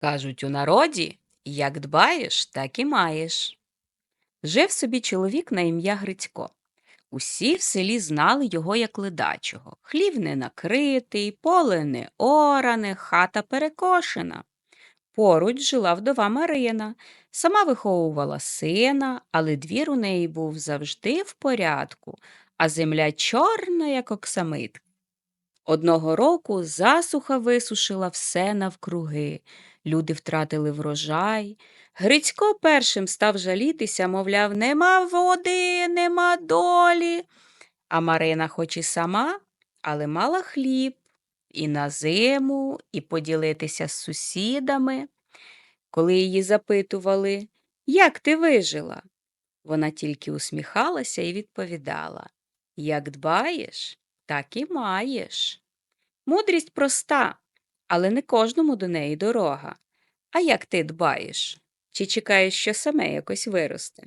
Кажуть у народі, як дбаєш, так і маєш. Жив собі чоловік на ім'я Грицько. Усі в селі знали його як ледачого. Хлів не накритий, поле не оране, хата перекошена. Поруч жила вдова Марина, сама виховувала сина, але двір у неї був завжди в порядку, а земля чорна, як оксамит. Одного року засуха висушила все навкруги. Люди втратили врожай. Грицько першим став жалітися, мовляв, нема води, нема долі. А Марина, хоч і сама, але мала хліб і на зиму, і поділитися з сусідами. Коли її запитували, як ти вижила, вона тільки усміхалася і відповідала: Як дбаєш, так і маєш. Мудрість проста, але не кожному до неї дорога. А як ти дбаєш? Чи чекаєш, що саме якось виросте?